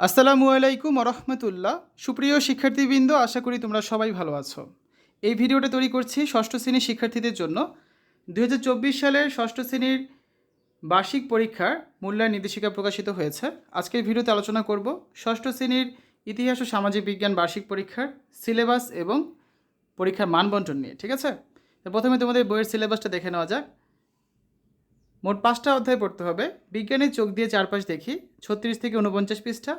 আসসালামু আলাইকুম রহমতুল্লাহ সুপ্রিয় শিক্ষার্থীবৃন্দ, আশা করি তোমরা সবাই ভালো আছো। এই ভিডিওটা তৈরি করছি ষষ্ঠ শ্রেণির শিক্ষার্থীদের জন্য। দু হাজার চব্বিশ সালের ষষ্ঠ শ্রেণির বার্ষিক পরীক্ষার মূল্যায়ন নির্দেশিকা প্রকাশিত হয়েছে। আজকের ভিডিওতে আলোচনা করব ষষ্ঠ শ্রেণির ইতিহাস ও সামাজিক বিজ্ঞান বার্ষিক পরীক্ষার সিলেবাস এবং পরীক্ষার মানবন্টন নিয়ে, ঠিক আছে? প্রথমে তোমাদের বইয়ের সিলেবাসটা দেখে নেওয়া যাক। মোট পাঁচটা অধ্যায় পড়তে হবে। বিজ্ঞানের চোখ দিয়ে চারপাশ দেখি, ছত্রিশ থেকে উনপঞ্চাশ পৃষ্ঠা।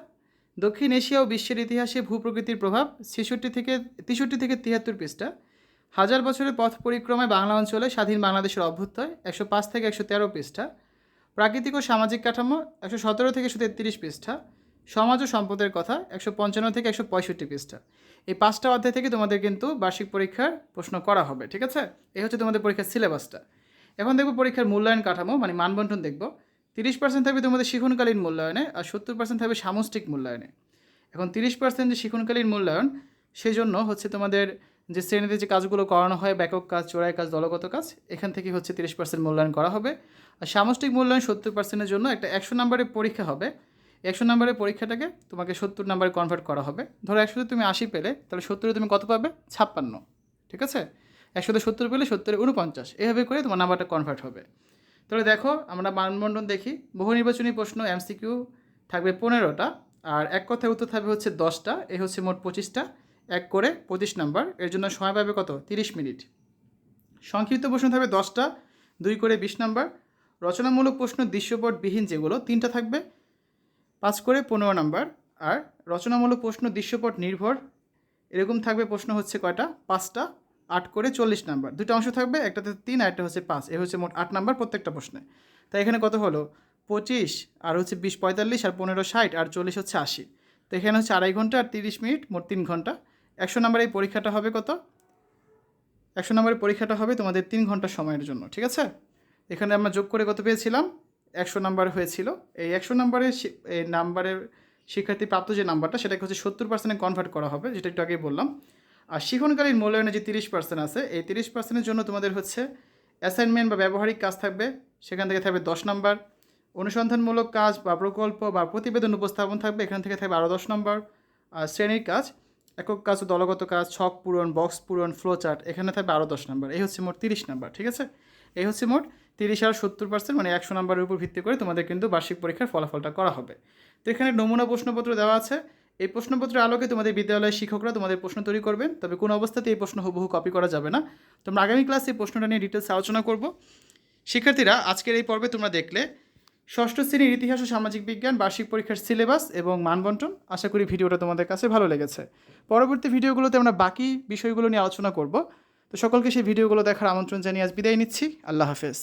দক্ষিণ এশিয়া ও বিশ্বের ইতিহাসে ভূপ্রকৃতির প্রভাব ছেষট্টি থেকে তেষট্টি থেকে তিয়াত্তর পৃষ্ঠা। হাজার বছরের পথ পরিক্রমায় বাংলা অঞ্চলে স্বাধীন বাংলাদেশের অভ্যুত্থায় একশো পাঁচ থেকে একশো তেরো পৃষ্ঠা। প্রাকৃতিক ও সামাজিক কাঠামো একশো সতেরো থেকে একশো তেত্রিশ পৃষ্ঠা। সমাজ ও সম্পদের কথা একশো পঞ্চান্ন থেকে একশো পঁয়ষট্টি পৃষ্ঠা। এই পাঁচটা অধ্যায় থেকে তোমাদের কিন্তু বার্ষিক পরীক্ষার প্রশ্ন করা হবে, ঠিক আছে? এই হচ্ছে তোমাদের পরীক্ষার সিলেবাসটা। এখন দেখব পরীক্ষার মূল্যায়ন কাঠামো মানে মানবন্টন দেখব। তিরিশ পার্সেন্ট থাকবে তোমাদের শিক্ষণকালীন মূল্যায়নে আর সত্তর পার্সেন্ট থাকবে সামষ্টিক মূল্যায়নে। এখন তিরিশ পার্সেন্ট যে শিক্ষণকালীন মূল্যায়ন সেই জন্য হচ্ছে তোমাদের যে শ্রেণীতে যে কাজগুলো করানো হয়, ব্যাকক কাজ, চোরাই কাজ, দলগত কাজ, এখান থেকে হচ্ছে তিরিশ পার্সেন্ট মূল্যায়ন করা হবে। আর সামষ্টিক মূল্যায়ন সত্তর পার্সেন্টের জন্য একটা একশো নম্বরের পরীক্ষা হবে। একশো নম্বরের পরীক্ষাটাকে তোমাকে সত্তর নম্বরে কনভার্ট করা হবে। ধরো একশোতে তুমি আশি পেলে, তাহলে সত্তরে তুমি কত পাবে? ছাপ্পান্ন। ঠিক আছে? একশোতে সত্তর পেলে সত্তরে উনপঞ্চাশ এভাবে করে তোমার নাম্বারটা কনভার্ট হবে। তাহলে দেখো, আমরা মানবন্টন দেখি। বহু নির্বাচনী প্রশ্ন, এমসিকিউ থাকবে পনেরোটা। আর এক কথায় উত্তর থাকবে হচ্ছে দশটা। এ হচ্ছে মোট পঁচিশটা। এক করে পঁচিশ নাম্বার। এর জন্য সময় পাবে কত? তিরিশ মিনিট। সংক্ষিপ্ত প্রশ্ন থাকবে দশটা। দুই করে বিশ নাম্বার। রচনামূলক প্রশ্ন দৃশ্যপটবিহীন যেগুলো, তিনটা থাকবে। পাঁচ করে পনেরো নাম্বার। আর রচনামূলক প্রশ্ন, দৃশ্যপট নির্ভর। এরকম থাকবে প্রশ্ন হচ্ছে কয়টা? পাঁচটা। আট করে চল্লিশ নাম্বার। দুটো অংশ থাকবে, একটাতে তিন আর একটা হচ্ছে পাঁচ। এ হচ্ছে মোট আট নাম্বার প্রত্যেকটা প্রশ্নে। তাই এখানে কত হলো? পঁচিশ, আর হচ্ছে বিশ পঁয়তাল্লিশ, আর পনেরো ষাট, আর চল্লিশ হচ্ছে আশি। তো এখানে হচ্ছে আড়াই ঘণ্টা আর তিরিশ মিনিট, মোট তিন ঘণ্টা। একশো নাম্বার এই পরীক্ষাটা হবে কত? একশো নম্বরের পরীক্ষাটা হবে তোমাদের তিন ঘণ্টা সময়ের জন্য, ঠিক আছে? এখানে আমরা যোগ করে কত পেয়েছিলাম? একশো নাম্বার হয়েছিল। এই একশো নাম্বারের এই নাম্বারের শিক্ষার্থী প্রাপ্ত যে নাম্বারটা, সেটাকে হচ্ছে সত্তর পার্সেন্টে কনভার্ট করা হবে, যেটা একটু আগেই বললাম। আর শিখনকালীন মূল্যায়নে যে তিরিশ পার্সেন্ট আছে, এই তিরিশ পার্সেন্টের জন্য তোমাদের হচ্ছে অ্যাসাইনমেন্ট বা ব্যবহারিক কাজ থাকবে। সেখান থেকে থাকবে দশ নম্বর। অনুসন্ধানমূলক কাজ বা প্রকল্প বা প্রতিবেদন উপস্থাপন থাকবে, এখান থেকে থাকবে আরও দশ নম্বর। আর শ্রেণির কাজ, একক কাজ ও দলগত কাজ, ছক পূরণ, বক্স পূরণ ফ্লো চার্ট এখানে থাকবে আরও দশ নম্বর। এই হচ্ছে মোট তিরিশ নাম্বার, ঠিক আছে? এই হচ্ছে মোট তিরিশ আর সত্তর পার্সেন্ট মানে একশো নম্বরের উপর ভিত্তি করে তোমাদের কিন্তু বার্ষিক পরীক্ষার ফলাফলটা করা হবে। তো এখানে নমুনা প্রশ্নপত্র দেওয়া আছে। এই প্রশ্নপত্রের আলোকে তোমাদের বিদ্যালয়ের শিক্ষকরা তোমাদের প্রশ্ন তৈরি করবেন, তবে কোনো অবস্থাতে এই প্রশ্ন হুবহু কপি করা যাবে না। তোমরা আগামী ক্লাসে এই প্রশ্নটা নিয়ে ডিটেলস আলোচনা করব। শিক্ষার্থীরা, আজকের এই পর্বে তোমরা দেখলে ষষ্ঠ শ্রেণির ইতিহাস ও সামাজিক বিজ্ঞান, বার্ষিক পরীক্ষার সিলেবাস এবং মানবন্টন। আশা করি ভিডিওটা তোমাদের কাছে ভালো লেগেছে। পরবর্তী ভিডিওগুলোতে আমরা বাকি বিষয়গুলো নিয়ে আলোচনা করব। তো সকলকে সেই ভিডিওগুলো দেখার আমন্ত্রণ জানিয়ে আজ বিদায় নিচ্ছি। আল্লাহ হাফেজ।